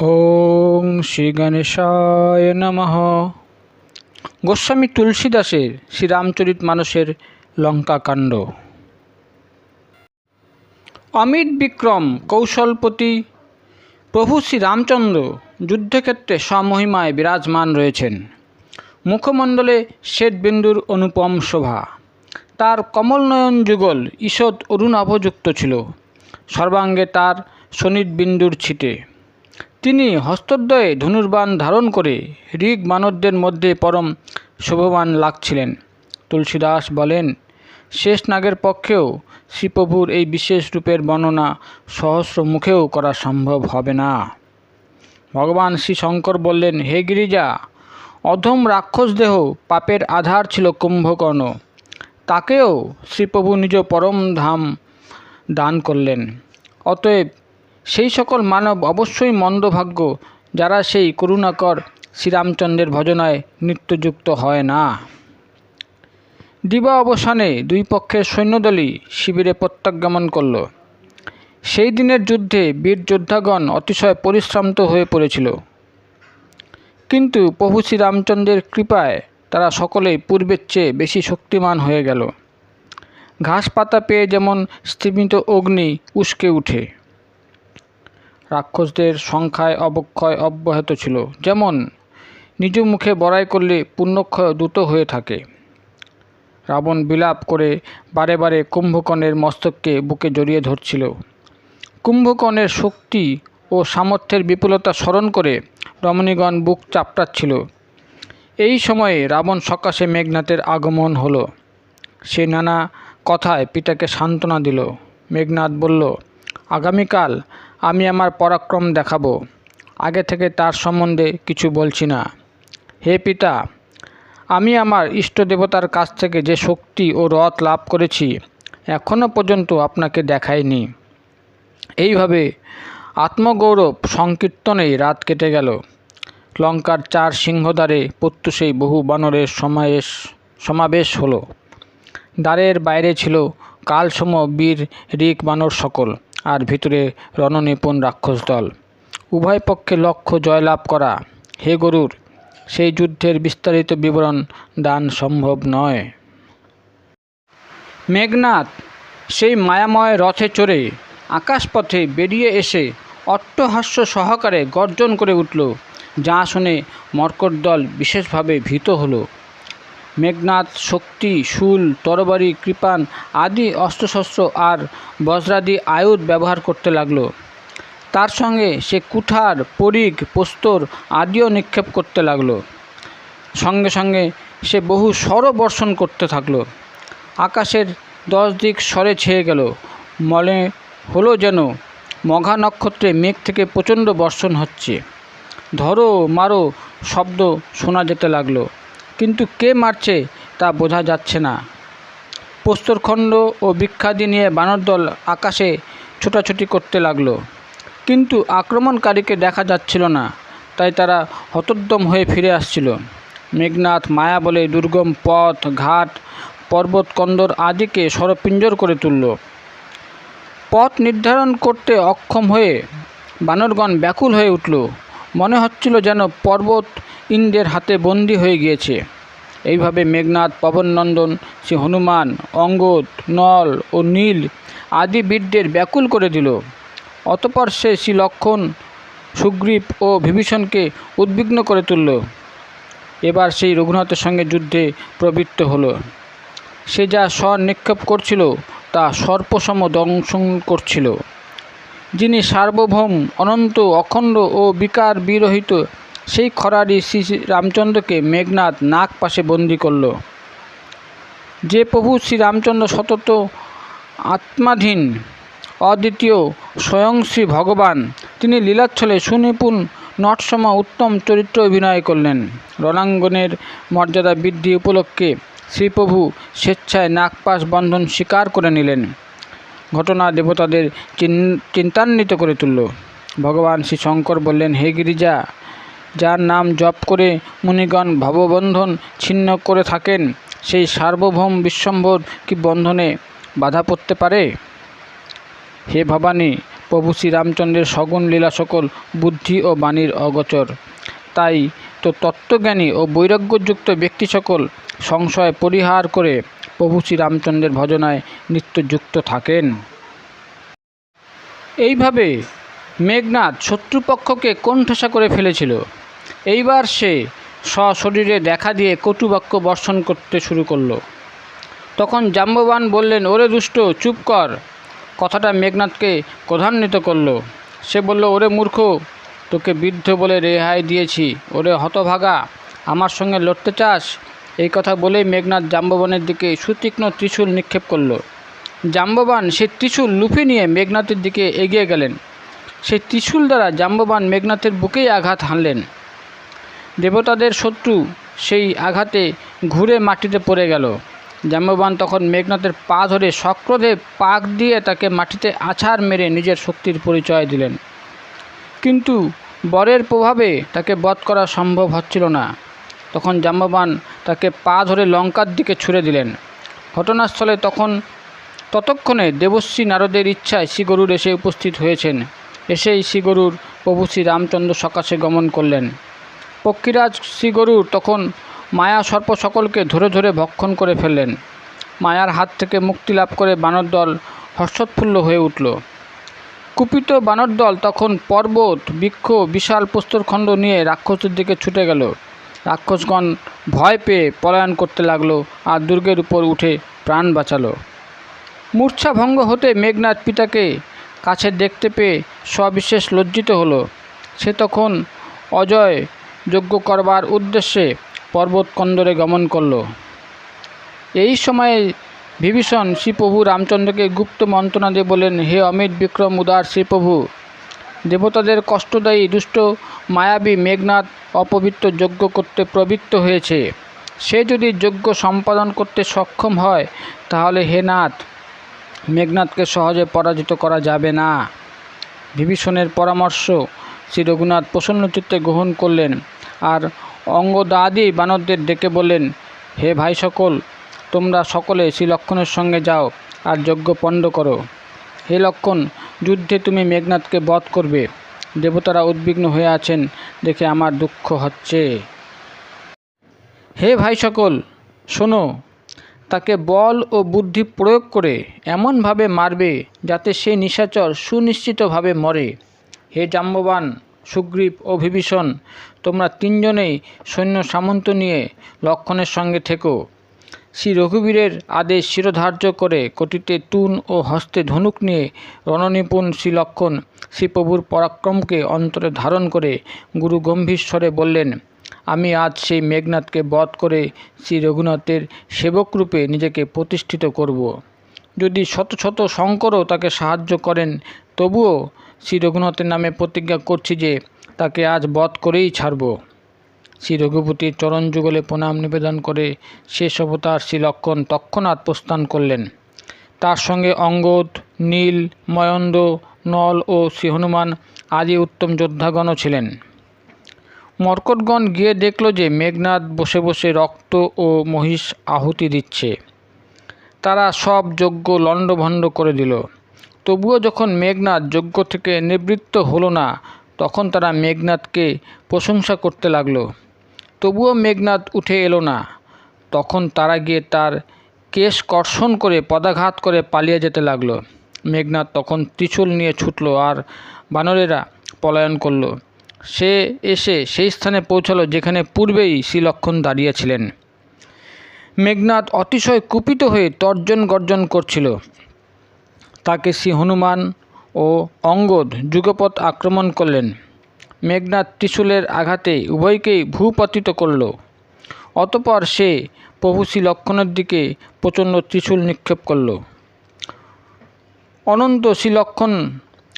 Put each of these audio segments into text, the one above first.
ওং শ্রী গণেশায় নমঃ। গোস্বামী তুলসীদাসের শ্রীরামচরিত মানসের লঙ্কাকাণ্ড অমিত বিক্রম কৌশলপতি, প্রভু শ্রীরামচন্দ্র যুদ্ধক্ষেত্রে স্বমহিমায় বিরাজমান রয়েছেন। মুখমণ্ডলে শ্বেতবিন্দুর অনুপম শোভা। তার কমলনয়ন যুগল ঈষৎ অরুণাভযুক্ত ছিল। সর্বাঙ্গে তার শনিতবিন্দুর ছিটে। তিনি হস্তদ্বয়ে ধনুর্বাণ ধারণ করে ঋগ মানবদের মধ্যে পরম শোভবান লাগছিলেন। তুলসীদাস বলেন, শেষ নাগের পক্ষেও শ্রীপ্রভুর এই বিশেষ রূপের বর্ণনা সহস্র মুখেও করা সম্ভব হবে না। ভগবান শ্রী শঙ্কর বললেন, হে গিরিজা, অধম রাক্ষস দেহ পাপের আধার ছিল কুম্ভকর্ণ। তাকেও শ্রীপ্রভু নিজ পরম ধাম দান করলেন। অতএব সেই সকল মানব অবশ্যই মন্দভাগ্য, যারা সেই করুণাকর শ্রীরামচন্দ্রের ভজনায় নিত্যযুক্ত হয় না। দিবা অবসানে দুই পক্ষের সৈন্যদলই শিবিরে প্রত্যাগমন করল। সেই দিনের যুদ্ধে বীর যোদ্ধাগণ অতিশয় পরিশ্রান্ত হয়ে পড়েছিল। কিন্তু প্রভু শ্রীরামচন্দ্রের কৃপায় তারা সকলেই পূর্বের চেয়ে বেশি শক্তিমান হয়ে গেল। ঘাস পাতা পেয়ে যেমন স্তিমিত অগ্নি উস্কে উঠে। রাক্ষসদের সংখ্যায় অবক্ষয় অব্যাহত ছিল। যেমন, নিজ মুখে বড়াই করলে পুণ্যক্ষয় দ্রুত হয়ে থাকে। রাবণ বিলাপ করে বারে বারে কুম্ভকর্ণের মস্তককে বুকে জড়িয়ে ধরছিল। কুম্ভকর্ণের শক্তি ও সামর্থ্যের বিপুলতা স্মরণ করে রমণীগণ বুক চাপটাচ্ছিল এই সময়ে রাবণ সকাশে মেঘনাথের আগমন হলো। সে নানা কথায় পিতাকে সান্ত্বনা দিল। মেঘনাথ বলল, আগামীকাল আমি আমার পরাক্রম দেখাবো। আগে থেকে তার সম্বন্ধে কিছু বলছি না। হে পিতা, আমি আমার ইষ্ট দেবতার কাছ থেকে যে শক্তি ও রথ লাভ করেছি এখনও পর্যন্ত আপনাকে দেখায়নি এইভাবে আত্মগৌরব সংকীর্তনেই রাত কেটে গেল। লঙ্কার চার সিংহদ্বারে প্রত্যুষেই বহু বানরের সমাবেশ সমাবেশ হলো। দ্বারের বাইরে ছিল কালসম বীর রিক বানর সকল। আর ভিতরে রণনিপুণ রাক্ষস দল। উভয় পক্ষে লক্ষ্য জয়লাভ করা। হে গরুর, সেই যুদ্ধের বিস্তারিত বিবরণ দান সম্ভব নয়। মেঘনাথ সেই মায়াময় রথে চড়ে আকাশপথে বেরিয়ে এসে অট্টহাস্য সহকারে গর্জন করে উঠল, যা শুনে মর্কট দল বিশেষভাবে ভীত হলো। মেঘনাথ শক্তি, শুল, তরবারি কৃপান আদি অস্ত্রশস্ত্র আর বজ্রাদি আয়ুধ ব্যবহার করতে লাগল। তার সঙ্গে সে কুঠার, পরিগ পোস্তর আদিও নিক্ষেপ করতে লাগল। সঙ্গে সঙ্গে সে বহু স্বর বর্ষণ করতে থাকল। আকাশের দশ দিক স্বরে ছেয়ে গেল। মনে হলো যেন মঘা নক্ষত্রে মেঘ থেকে প্রচণ্ড বর্ষণ হচ্ছে। ধরো মারো শব্দ শোনা যেতে লাগল। কিন্তু কে মারছে তা বোঝা যাচ্ছে না। প্রস্তরখণ্ড ও বিখ্যাদি নিয়ে বানরদল আকাশে ছোটাছুটি করতে লাগল। কিন্তু আক্রমণকারীকে দেখা যাচ্ছিল না, তাই তারা হতোদ্যম হয়ে ফিরে আসছিল। মেঘনাথ, মায়া বলে দুর্গম পথ, ঘাট পর্বত কন্দর আদিকে সরপিঞ্জর করে তুলল। পথ নির্ধারণ করতে অক্ষম হয়ে বানরগণ ব্যাকুল হয়ে উঠল। মনে হচ্ছিল যেন পর্বত ইন্দ্রের হাতে বন্দী হয়ে গিয়েছে। এইভাবে মেঘনাথ পবননন্দন, শ্রী হনুমান, অঙ্গদ, নল ও নীল আদি বীরদের ব্যাকুল করে দিল। অতপর সে শ্রী লক্ষণ, সুগ্রীব ও বিভীষণকে উদ্বিগ্ন করে তুলল। এবার সেই রঘুনাথের সঙ্গে যুদ্ধে প্রবৃত্ত হলো। সে যা স্বর নিক্ষেপ করছিল, তা সর্পসম দংশন করছিল। যিনি সার্বভৌম, অনন্ত, অখণ্ড ও বিকার বিরহিত, সেই খরারি শ্রী রামচন্দ্রকে মেঘনাথ নাক পাশে বন্দি করল। যে প্রভু শ্রী রামচন্দ্র সতত আত্মাধীন, অদ্বিতীয় স্বয়ং শ্রী ভগবান, তিনি লীলাচ্ছলে সুনিপুণ নটসম উত্তম চরিত্র অভিনয় করলেন। রণাঙ্গনের মর্যাদা বৃদ্ধি উপলক্ষে শ্রীপ্রভু স্বেচ্ছায় নাগপাশ বন্ধন স্বীকার করে নিলেন। ঘটনা দেবতাদের চিন্তান্বিত করে তুলল। ভগবান শ্রী শঙ্কর বললেন, হে গিরিজা, যার নাম জপ করে মুনিগণ ভববন্ধন ছিন্ন করে থাকেন, সেই সার্বভৌম বিশ্বম্ভর কি বন্ধনে বাধা পড়তে পারে? হে ভবানী, প্রভু শ্রীরামচন্দ্রের সগুণ লীলা সকল বুদ্ধি ও বাণীর অগোচর। তাই তো তত্ত্বজ্ঞানী ও বৈরাগ্যযুক্ত ব্যক্তি সকল সংশয় পরিহার করে প্রভু শ্রীরামচন্দ্রের ভজনায় নিত্যযুক্ত থাকেন। এইভাবে মেঘনাথ শত্রুপক্ষকে কোণঠাসা করে ফেলেছিল। এইবার সে সশরীরে দেখা দিয়ে কটুবাক্য বর্ষণ করতে শুরু করল। তখন জাম্ববান বললেন, ওরে দুষ্ট, চুপ কর। কথাটা মেঘনাথকে ক্রধান্বিত করল। সে বলল, ওরে মূর্খ, তোকে বৃদ্ধ বলে রেহাই দিয়েছি। ওরে হতভাগা, আমার সঙ্গে লড়তে চাস? এই কথা বলেই মেঘনাথ জাম্ববানের দিকে সুতীক্ষ্ণ ত্রিশূল নিক্ষেপ করল। জাম্ববান সেই ত্রিশূল লুফে নিয়ে মেঘনাথের দিকে এগিয়ে গেলেন। সেই ত্রিশূল দ্বারা জাম্ববান মেঘনাথের বুকেই আঘাত হানলেন। দেবতাদের শত্রু সেই আঘাতে ঘুরে মাটিতে পড়ে গেল। জাম্ববান তখন মেঘনাথের পা ধরে সক্রোধে পাক দিয়ে তাকে মাটিতে আছাড় মেরে নিজের শক্তির পরিচয় দিলেন। কিন্তু বরের প্রভাবে তাকে বধ করা সম্ভব হচ্ছিল না। তখন জাম্ববান তাকে পা ধরে লঙ্কার দিকে ছুড়ে দিলেন। ঘটনাস্থলে তখন ততক্ষণে দেবশ্রী নারদের ইচ্ছায় শ্রীগরুর এসে উপস্থিত হয়েছেন। এসেই শ্রীগরুর প্রভু শ্রী রামচন্দ্র সকাশে গমন করলেন। পক্ষীরাজ শ্রীগরুর তখন মায়া সর্প সকলকে ধরে ধরে ভক্ষণ করে ফেললেন। মায়ার হাত থেকে মুক্তি লাভ করে বানর দল হর্ষোৎফুল্ল হয়ে উঠল। কুপিত বানরদল তখন পর্বত, বৃক্ষ, বিশাল প্রস্তরখণ্ড নিয়ে রাক্ষসের দিকে ছুটে গেল। রাক্ষসগণ ভয় পেয়ে পলায়ন করতে লাগল আর দুর্গের উপর উঠে প্রাণ বাঁচালো। মূর্ছা ভঙ্গ হতে মেঘনাথ পিতাকে কাছে দেখতে পেয়ে সবিশেষ লজ্জিত হলো। সে তখন অজয় যজ্ঞ করবার উদ্দেশ্যে পর্বত কন্দরে গমন করল। এই সময়ে বিভীষণ শ্রীপ্রভু রামচন্দ্রকে গুপ্ত মন্ত্রণা দিয়ে বলেন, হে অমিত বিক্রম উদার শ্রীপ্রভু দেবতাদের কষ্টদায়ী, দুষ্ট, মায়াবী মেঘনাথ অপবিত্র যজ্ঞ করতে প্রবৃত্ত হয়েছে। সে যদি যজ্ঞ সম্পাদন করতে সক্ষম হয়, তাহলে হে নাথ মেঘনাথকে সহজে পরাজিত করা যাবে না। বিভীষণের পরামর্শ শ্রী রঘুনাথ প্রসন্নচিত্তে গ্রহণ করলেন আর অঙ্গদাদি বানরদের ডেকে বললেন, হে ভাই সকল, তোমরা সকলে শ্রী লক্ষণের সঙ্গে যাও আর যজ্ঞ পণ্ড করো। হে লক্ষণ, যুদ্ধে তুমি মেঘনাথকে বধ করবে। দেবতারা উদ্বিগ্ন হয়ে আছেন, দেখে আমার দুঃখ হচ্ছে। হে ভাই সকল, শোনো, তাকে বল ও বুদ্ধি প্রয়োগ করে এমনভাবে মারবে যাতে সে নিশাচর সুনিশ্চিতভাবে মরে। হে জাম্ববান সুগ্রীব ও বিভীষণ, তোমরা তিনজনেই সৈন্য সামন্ত নিয়ে লক্ষণের সঙ্গে থেকো। শ্রী রঘুবীরের আদেশ শিরোধার্য করে কটিতে তুন ও হস্তে ধনুক নিয়ে রণনিপুণ শ্রী লক্ষণ শ্রীপ্রভুর পরাক্রমকে অন্তরে ধারণ করে গুরু গম্ভীর স্বরে বললেন, আমি আজ সেই মেঘনাথকে বধ করে শ্রী রঘুনাথের সেবকরূপে নিজেকে প্রতিষ্ঠিত করব। যদি শত শত শঙ্করও তাকে সাহায্য করেন, তবুও শ্রী রঘুনাথের নামে প্রতিজ্ঞা করছি যে তাকে আজ বধ করেই ছাড়ব শ্রী রঘুপতির চরণ যুগলে প্রণাম নিবেদন করে শেষ অবতার শ্রী লক্ষণ তৎক্ষণাৎ প্রস্থান করলেন। তার সঙ্গে অঙ্গদ, নীল, ময়ন্দ, নল ও শ্রী হনুমান আদি উত্তম যোদ্ধাগণও ছিলেন। মর্কটগণ গিয়ে দেখল যে মেঘনাথ বসে বসে রক্ত ও মহিষ আহুতি দিচ্ছে। তারা সব যজ্ঞ লণ্ডভণ্ড করে দিল। তবুও যখন মেঘনাথ যজ্ঞ থেকে নিবৃত্ত হলো না, তখন তারা মেঘনাথকে প্রশংসা করতে লাগল। তবুও মেঘনাথ উঠে এলো না। তখন তারা গিয়ে তার কেশ কর্ষণ করে পদাঘাত করে পালিয়ে যেতে লাগল। মেঘনাথ তখন ত্রিশূল নিয়ে ছুটল আর বানরেরা পলায়ন করল। সে এসে সেই স্থানে পৌঁছালো যেখানে পূর্বেই শ্রীলক্ষণ দাঁড়িয়েছিলেন মেঘনাথ অতিশয় কুপিত হয়ে তর্জন গর্জন করছিল। তাকে শ্রী হনুমান ও অঙ্গদ যুগপথ আক্রমণ করলেন। মেঘনাথ ত্রিশূলের আঘাতে উভয়কেই ভূপতিত করল। অতপর সে প্রভু শ্রী লক্ষণের দিকে প্রচণ্ড ত্রিশূল নিক্ষেপ করল। অনন্ত শ্রীলক্ষণ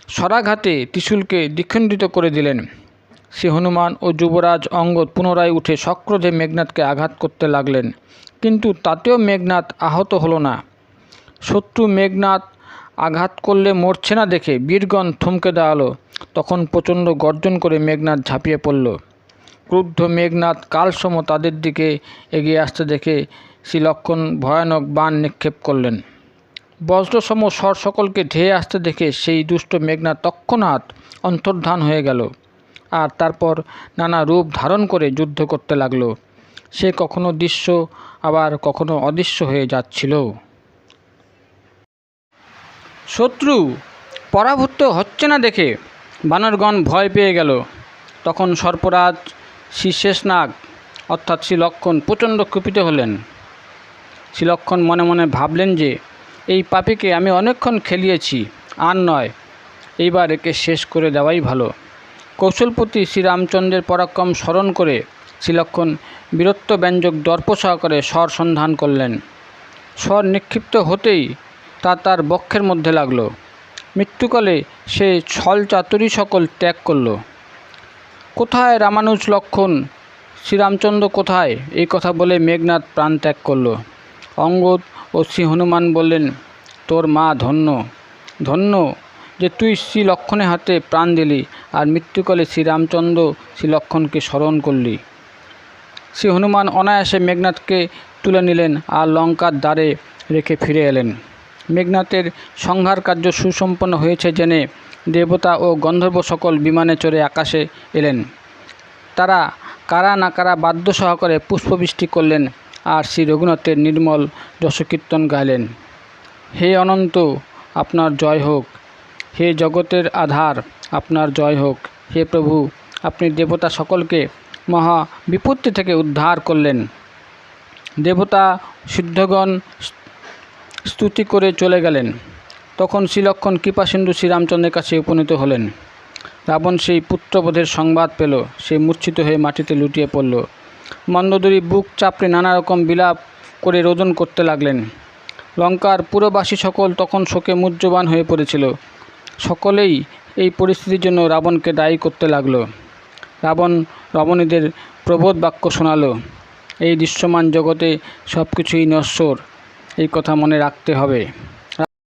স্বরাঘাতে ত্রিশূলকে দ্বিখণ্ডিত করে দিলেন। শ্রী হনুমান ও যুবরাজ অঙ্গদ পুনরায় উঠে সক্রোধে মেঘনাথকে আঘাত করতে লাগলেন। কিন্তু তাতেও মেঘনাথ আহত হলো না। শত্রু মেঘনাথ আঘাত করলে মরছে না দেখে বীরগণ থমকে দাঁড়াল। তখন প্রচণ্ড গর্জন করে মেঘনাথ ঝাঁপিয়ে পড়ল। ক্রুদ্ধ মেঘনাথ কালসম তাদের দিকে এগিয়ে আসতে দেখে শ্রীলক্ষণ ভয়ানক বাণ নিক্ষেপ করলেন। বজ্রসম স্বর সকলকে ধেয়ে আসতে দেখে সেই দুষ্ট মেঘনা তৎক্ষণাৎ অন্তর্ধান হয়ে গেল আর তারপর নানা রূপ ধারণ করে যুদ্ধ করতে লাগল। সে কখনো দৃশ্য, আবার কখনো অদৃশ্য হয়ে যাচ্ছিল। শত্রু, পরাভূত হচ্ছে না দেখে বানরগণ ভয় পেয়ে গেল। তখন সর্পরাজ শ্রী অর্থাৎ শ্রীলক্ষণ, প্রচণ্ড কুপিত হলেন। শ্রীলক্ষণ মনে মনে ভাবলেন যে, এই পাপিকে আমি অনেকক্ষণ খেলিয়েছি, আর নয়, এইবার একে শেষ করে দেওয়াই ভালো। কৌশলপতি শ্রীরামচন্দ্রের পরাক্রম স্মরণ করে শ্রীলক্ষণ বীরত্ব ব্যঞ্জক দর্প সহকারে স্বর সন্ধান করলেন। স্বর নিক্ষিপ্ত হতেই তা তার বক্ষের মধ্যে লাগল। মৃত্যুকালে সে ছল চাতুরি সকল ত্যাগ করল। কোথায় রামানুজ লক্ষণ? শ্রীরামচন্দ্র কোথায়? এই কথা বলে মেঘনাথ প্রাণ ত্যাগ করল। অঙ্গদ ও শ্রী হনুমান বললেন, তোর মা ধন্য। ধন্য যে তুই শ্রী লক্ষণের হাতে প্রাণ দিলি আর মৃত্যুকালে শ্রীরামচন্দ্র শ্রী লক্ষণকে স্মরণ করলি শ্রী হনুমান অনায়াসে মেঘনাথকে তুলে নিলেন আর লঙ্কার দ্বারে রেখে ফিরে এলেন। মেঘনাথের সংহার কার্য সুসম্পন্ন হয়েছে জেনে দেবতা ও গন্ধর্ব সকল বিমানে চড়ে আকাশে এলেন। তারা কারা না কারা বাদ্য সহকারে পুষ্পবৃষ্টি করলেন আর শ্রী রঘুনাথের নির্মল যশকীর্তন গাইলেন। হে অনন্ত, আপনার জয় হোক। হে জগতের আধার, আপনার জয় হোক। হে প্রভু, আপনি দেবতা সকলকে মহা বিপত্তি থেকে উদ্ধার করলেন। দেবতা, সিদ্ধগণ স্তুতি করে চলে গেলেন। তখন শ্রীলক্ষণ কৃপাসিন্ধু শ্রীরামচন্দ্রের কাছে উপনীত হলেন। রাবণ সেই পুত্রবোধের সংবাদ পেল, সে মূর্ছিত হয়ে মাটিতে লুটিয়ে পড়ল। মন্দদুরী বুক চাপড়ে নানা রকম বিলাপ করে রোদন করতে লাগলেন। লঙ্কার পুরবাসী সকল তখন শোকে মুহ্যবান হয়ে পড়েছিল। সকলেই এই পরিস্থিতির জন্য রাবণকে দায়ী করতে লাগল। রাবণ রমণীদের প্রবোধ বাক্য শোনালো, এই দৃশ্যমান জগতে সব কিছুই নশ্বর। এই কথা মনে রাখতে হবে।